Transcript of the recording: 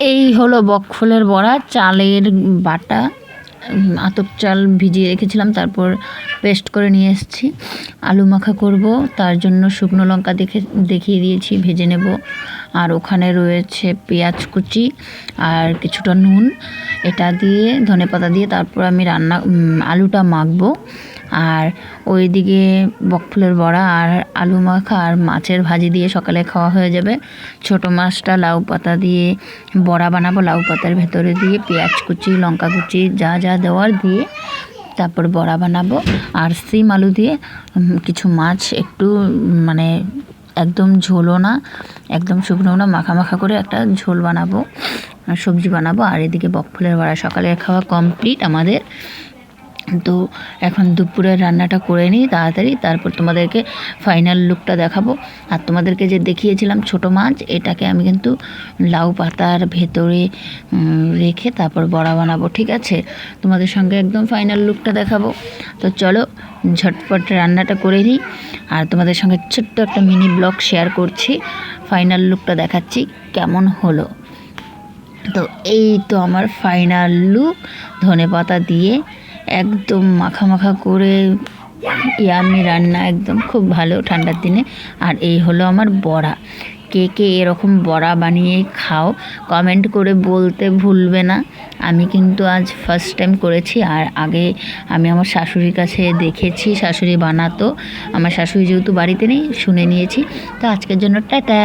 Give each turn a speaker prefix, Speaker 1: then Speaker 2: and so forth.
Speaker 1: এই হলো বকফুলের বড়া, চালের বাটা, আতপ চাল ভিজিয়ে রেখেছিলাম, তারপর পেস্ট করে নিয়ে এসেছি। আলু মাখা করব, তার জন্য শুকনো লঙ্কা দেখে, দেখিয়ে দিয়েছি, ভেজে নেব। আর ওখানে রয়েছে পেঁয়াজ কুচি আর কিছুটা নুন। এটা দিয়ে ধনেপাতা দিয়ে তারপর আমি রান্না আলুটা মাখবো। আর ওইদিকে বকফুলের বড়া আর আলু মাখা আর মাছের ভাজি দিয়ে সকালে খাওয়া হয়ে যাবে। ছোট মাছটা লাউ পাতা দিয়ে বড়া বানাবো, লাউ পাতার ভেতরে দিয়ে পেঁয়াজ কুচি, লঙ্কা কুচি, যা যা দেওয়ার দিয়ে তারপর বড়া বানাবো। আর সিম আলু দিয়ে কিছু মাছ একটু মানে একদম ঝোলও না, একদম শুকনো না, মাখা মাখা করে একটা ঝোল বানাবো, সবজি বানাবো। আর এদিকে বকফুলের বড়া সকালে খাওয়া কমপ্লিট আমাদের। তো এখন দুপুরের রান্নাটা করে নিই তাড়াতাড়ি, তারপর তোমাদেরকে ফাইনাল লুকটা দেখাবো। আর তোমাদেরকে যে দেখিয়েছিলাম ছোট মাছ, এটাকে আমি কিন্তু লাউ পাতার ভেতরে রেখে তারপর বড়া বানাবো, ঠিক আছে? তোমাদের সঙ্গে একদম ফাইনাল লুকটা দেখাবো। তো চলো ঝটপট রান্নাটা করে নিই আর তোমাদের সঙ্গে ছোট্ট একটা মিনি ব্লগ শেয়ার করছি। ফাইনাল লুকটা দেখাচ্ছি কেমন হলো। তো এই তো আমার ফাইনাল লুক ধনে পাতা দিয়ে একদম মাখা মাখা করে ইয়ামি রান্না, একদম খুব ভালো ঠান্ডার দিনে। আর এই হলো আমার বড়া। কে কে এরকম বড়া বানিয়ে খাও কমেন্ট করে বলতে ভুলবে না। আমি কিন্তু আজ ফার্স্ট টাইম করেছি, আর আগে আমি আমার শাশুড়ির কাছে দেখেছি, শাশুড়ি বানাতো। আমার শাশুড়ি যেহেতু বাড়িতে নেই, শুনে নিয়েছি। তো আজকের জন্য টাটা!